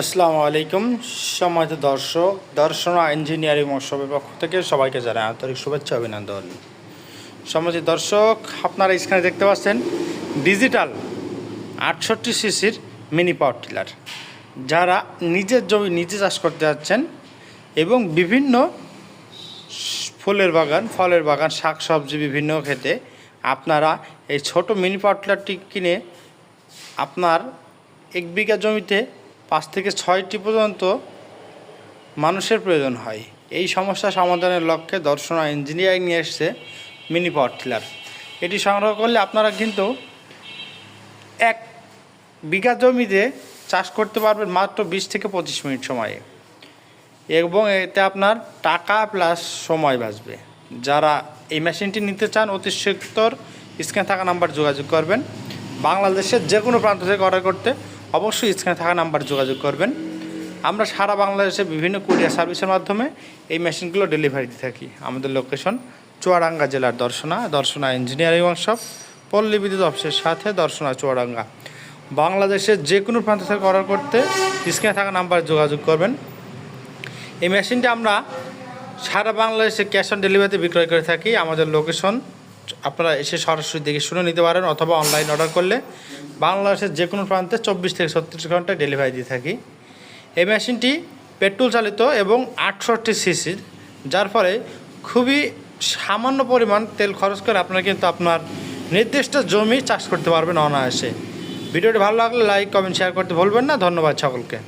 আসসালামু আলাইকুম। সম্মানিত দর্শক, দর্শনা ইঞ্জিনিয়ারিং মহোৎসবের পক্ষ থেকে সবাইকে জানাই আন্তরিক শুভেচ্ছা অভিনন্দন। সম্মানিত দর্শক, আপনারা স্ক্রিনে দেখতে পাচ্ছেন ডিজিটাল আটষট্টি সিসির মিনি পাওয়ার টিলার। যারা নিজের জমি নিজে চাষ করতে যাচ্ছেন এবং বিভিন্ন ফুলের বাগান, ফলের বাগান শাক সবজি বিভিন্ন খেতে আপনারা এই ছোট মিনি পাওয়ার টিলারটি কিনে আপনার এক বিঘা জমিতে পাঁচ থেকে ছয়টি পর্যন্ত মানুষের প্রয়োজন হয়। এই সমস্যা সমাধানের লক্ষ্যে দর্শনা ইঞ্জিনিয়ারিং নিয়ে এসছে মিনি পাওয়ার টিলার। এটি সংগ্রহ করলে আপনারা কিন্তু এক বিঘা জমিতে চাষ করতে পারবেন মাত্র বিশ থেকে পঁচিশ মিনিট সময়ে। এবং এতে আপনার টাকা প্লাস সময় বাঁচবে। যারা এই মেশিনটি নিতে চান, অতি সত্তর স্ক্যান থাকা নাম্বার যোগাযোগ করবেন। বাংলাদেশের যে কোনো প্রান্ত থেকে অর্ডার করতে অবশ্যই স্ক্যানে থাকা নাম্বার যোগাযোগ করবেন। আমরা সারা বাংলাদেশে বিভিন্ন কুরিয়ার সার্ভিসের মাধ্যমে এই মেশিনগুলো ডেলিভারি দিয়ে থাকি। আমাদের লোকেশন চুয়াডাঙ্গা জেলার দর্শনা দর্শনা ইঞ্জিনিয়ারিং ওয়ার্কশপ পল্লী বিদ্যুৎ অফিসের সাথে দর্শনা চুয়াডাঙ্গা। বাংলাদেশের যে কোনো প্রান্ত থেকে অর্ডার করতে স্ক্রিনে থাকা নাম্বার যোগাযোগ করবেন। এই মেশিনটা আমরা সারা বাংলাদেশে ক্যাশ অন ডেলিভারিতে বিক্রয় করে থাকি। আমাদের লোকেশন আপনারা এসে সরাসরি দেখে শুনে নিতে পারেন অথবা অনলাইন অর্ডার করলে বাংলাদেশের যে কোনো প্রান্তে চব্বিশ থেকে ছত্রিশ ঘন্টায় ডেলিভারি দিয়ে থাকি। এই মেশিনটি পেট্রোল চালিত এবং আটষট্টি সিসির যার ফলে খুবই সামান্য পরিমাণ তেল খরচ করে আপনারা কিন্তু আপনার নির্দিষ্ট জমি চাষ করতে পারবেন অনায়াসে। ভিডিওটি ভালো লাগলে লাইক কমেন্ট শেয়ার করতে ভুলবেন না। ধন্যবাদ সকলকে।